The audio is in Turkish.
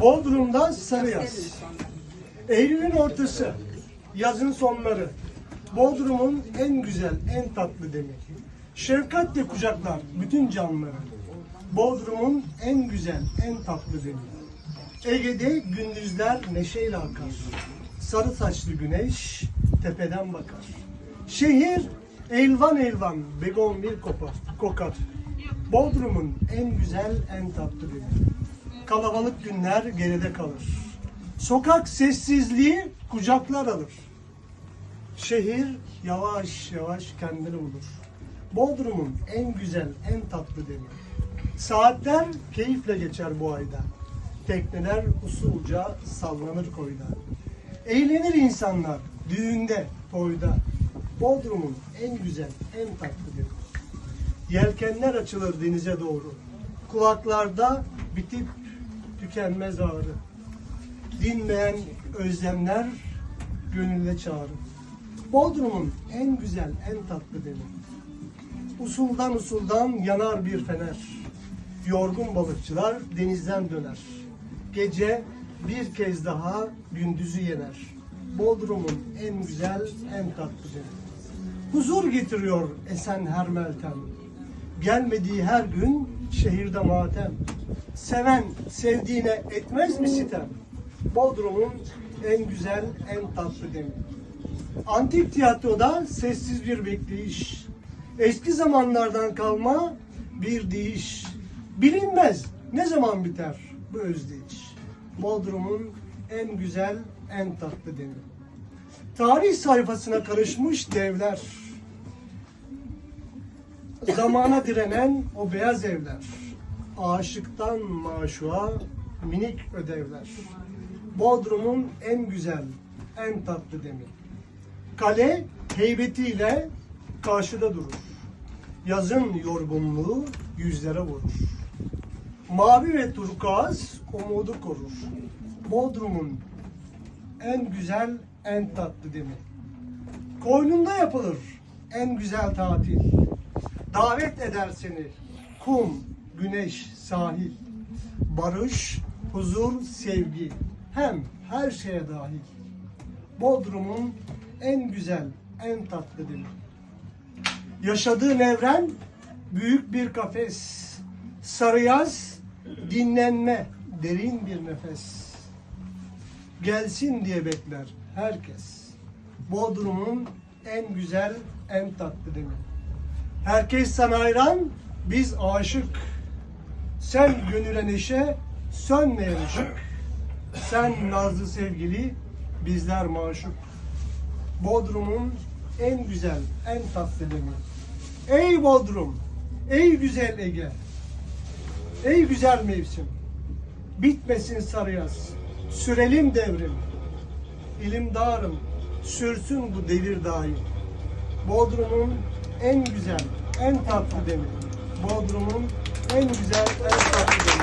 Bodrum'da sarı yaz. Eylül'ün ortası, yazın sonları. Bodrum'un en güzel, en tatlı demi. Şefkatle kucaklar bütün canlıları. Bodrum'un en güzel, en tatlı demi. Ege'de gündüzler neşeyle akar. Sarı saçlı güneş tepeden bakar. Şehir elvan elvan begon bir kopar, kokar. Bodrum'un en güzel, en tatlı demi. Kalabalık günler geride kalır. Sokak sessizliği kucaklar alır. Şehir yavaş yavaş kendini bulur. Bodrum'un en güzel, en tatlı demi. Saatler keyifle geçer bu ayda. Tekneler usulca sallanır koyda. Eğlenir insanlar düğünde, toyda. Bodrum'un en güzel, en tatlı demi. Yelkenler açılır denize doğru. Kulaklarda bitip tükenmez ağrı. Dinmeyen özlemler gönülle çağrı. Bodrum'un en güzel, en tatlı demi. Usuldan usuldan yanar bir fener. Yorgun balıkçılar denizden döner. Gece bir kez daha gündüzü yener. Bodrum'un en güzel, en tatlı demi. Huzur getiriyor esen her meltem. Gelmediği her gün şehirde matem. Seven sevdiğine etmez mi sitem? Bodrum'un en güzel, en tatlı demi. Antik tiyatroda sessiz bir bekleyiş. Eski zamanlardan kalma bir deyiş. Bilinmez ne zaman biter bu özdeyiş. Bodrum'un en güzel, en tatlı demi. Tarih sayfasına karışmış devler. Zamana direnen o beyaz evler. Aşıktan maşuğa minik ödevler. Bodrum'un en güzel, en tatlı demi. Kale heybetiyle karşıda durur. Yazın yorgunluğu yüzlere vurur. Mavi ve turkuaz umudu korur. Bodrum'un en güzel, en tatlı demi. Koynunda yapılır en güzel tatil. Davet eder seni kum, güneş, sahil. Barış, huzur, sevgi. Hem her şeye dahil. Bodrum'un en güzel, en tatlı dili. Yaşadığın evren büyük bir kafes. Sarı yaz, dinlenme, derin bir nefes. Gelsin diye bekler herkes. Bodrum'un en güzel, en tatlı dili. Herkes sana hayran, biz aşık. Sen gönüle neşe, sönmeyen ışık. Sen nazlı sevgili, bizler maşuk. Bodrum'un en güzel, en tatlı demi. Ey Bodrum, ey güzel Ege, ey güzel mevsim. Bitmesin sarı yaz, sürelim devrim. İlim dağarım, sürsün bu devir daim. Bodrum'un en güzel, en tatlı demi. Bodrum'un en güzel, en tatlı demi.